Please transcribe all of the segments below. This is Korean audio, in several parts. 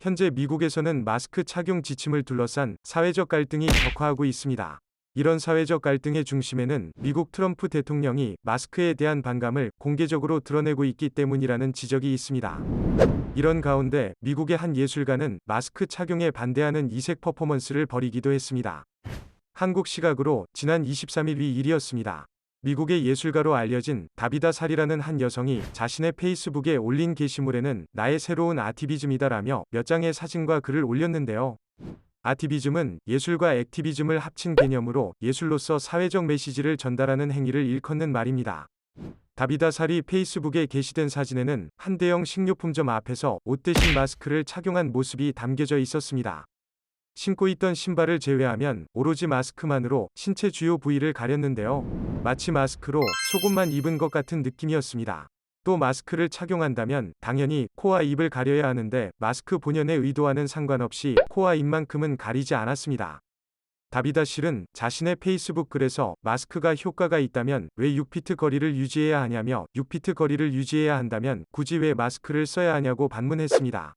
현재 미국에서는 마스크 착용 지침을 둘러싼 사회적 갈등이 격화하고 있습니다. 이런 사회적 갈등의 중심에는 미국 트럼프 대통령이 마스크에 대한 반감을 공개적으로 드러내고 있기 때문이라는 지적이 있습니다. 이런 가운데 미국의 한 예술가는 마스크 착용에 반대하는 이색 퍼포먼스를 벌이기도 했습니다. 한국 시각으로 지난 23일 위 일이었습니다. 미국의 예술가로 알려진 다비다 살이라는 한 여성이 자신의 페이스북에 올린 게시물에는 나의 새로운 아티비즘이다라며 몇 장의 사진과 글을 올렸는데요. 아티비즘은 예술과 액티비즘을 합친 개념으로 예술로서 사회적 메시지를 전달하는 행위를 일컫는 말입니다. 다비다 살이 페이스북에 게시된 사진에는 한 대형 식료품점 앞에서 옷 대신 마스크를 착용한 모습이 담겨져 있었습니다. 신고 있던 신발을 제외하면 오로지 마스크만으로 신체 주요 부위를 가렸는데요. 마치 마스크로 속옷만 입은 것 같은 느낌이었습니다. 또 마스크를 착용한다면 당연히 코와 입을 가려야 하는데 마스크 본연의 의도와는 상관없이 코와 입만큼은 가리지 않았습니다. 다비다 실은 자신의 페이스북 글에서 마스크가 효과가 있다면 왜 6피트 거리를 유지해야 하냐며 6피트 거리를 유지해야 한다면 굳이 왜 마스크를 써야 하냐고 반문했습니다.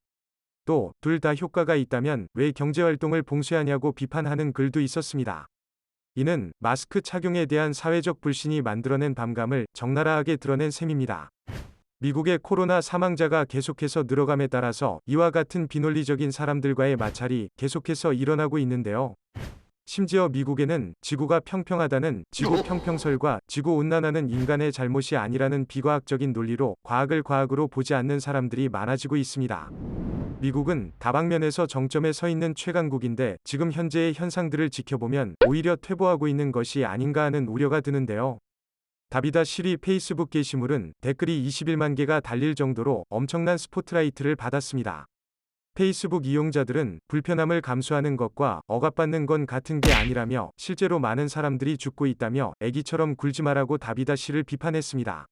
또 둘 다 효과가 있다면 왜 경제활동을 봉쇄하냐고 비판하는 글도 있었습니다. 이는 마스크 착용에 대한 사회적 불신이 만들어낸 반감을 적나라하게 드러낸 셈입니다. 미국의 코로나 사망자가 계속해서 늘어감에 따라서 이와 같은 비논리적인 사람들과의 마찰이 계속해서 일어나고 있는데요. 심지어 미국에는 지구가 평평하다는 지구 평평설과 지구 온난화는 인간의 잘못이 아니라는 비과학적인 논리로 과학을 과학으로 보지 않는 사람들이 많아지고 있습니다. 미국은 다방면에서 정점에 서 있는 최강국인데 지금 현재의 현상들을 지켜보면 오히려 퇴보하고 있는 것이 아닌가 하는 우려가 드는데요. 다비다 시리 페이스북 게시물은 댓글이 21만 개가 달릴 정도로 엄청난 스포트라이트를 받았습니다. 페이스북 이용자들은 불편함을 감수하는 것과 억압받는 건 같은 게 아니라며 실제로 많은 사람들이 죽고 있다며 애기처럼 굴지 말라고 다비다 씨를 비판했습니다.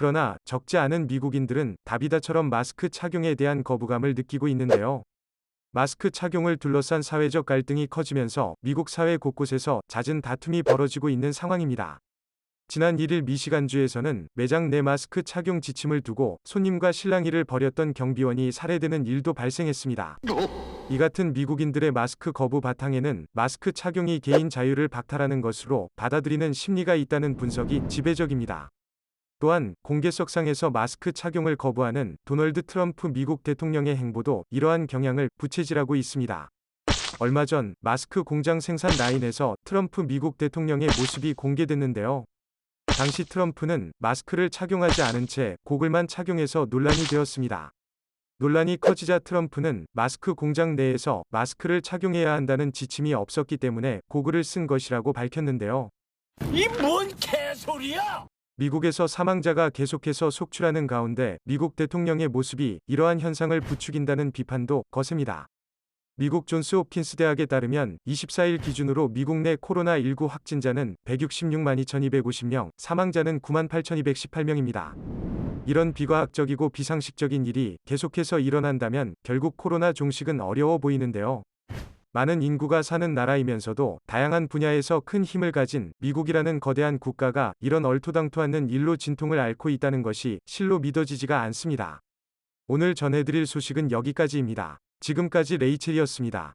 그러나 적지 않은 미국인들은 다비다처럼 마스크 착용에 대한 거부감을 느끼고 있는데요. 마스크 착용을 둘러싼 사회적 갈등이 커지면서 미국 사회 곳곳에서 잦은 다툼이 벌어지고 있는 상황입니다. 지난 1일 미시간주에서는 매장 내 마스크 착용 지침을 두고 손님과 실랑이를 벌였던 경비원이 살해되는 일도 발생했습니다. 이 같은 미국인들의 마스크 거부 바탕에는 마스크 착용이 개인 자유를 박탈하는 것으로 받아들이는 심리가 있다는 분석이 지배적입니다. 또한 공개석상에서 마스크 착용을 거부하는 도널드 트럼프 미국 대통령의 행보도 이러한 경향을 부채질하고 있습니다. 얼마 전 마스크 공장 생산 라인에서 트럼프 미국 대통령의 모습이 공개됐는데요. 당시 트럼프는 마스크를 착용하지 않은 채 고글만 착용해서 논란이 되었습니다. 논란이 커지자 트럼프는 마스크 공장 내에서 마스크를 착용해야 한다는 지침이 없었기 때문에 고글을 쓴 것이라고 밝혔는데요. 이 뭔 개소리야! 미국에서 사망자가 계속해서 속출하는 가운데 미국 대통령의 모습이 이러한 현상을 부추긴다는 비판도 거셉니다. 미국 존스 홉킨스 대학에 따르면 24일 기준으로 미국 내 코로나19 확진자는 166만 2250명, 사망자는 9만 8218명입니다. 이런 비과학적이고 비상식적인 일이 계속해서 일어난다면 결국 코로나 종식은 어려워 보이는데요. 많은 인구가 사는 나라이면서도 다양한 분야에서 큰 힘을 가진 미국이라는 거대한 국가가 이런 얼토당토않는 일로 진통을 앓고 있다는 것이 실로 믿어지지가 않습니다. 오늘 전해드릴 소식은 여기까지입니다. 지금까지 레이첼이었습니다.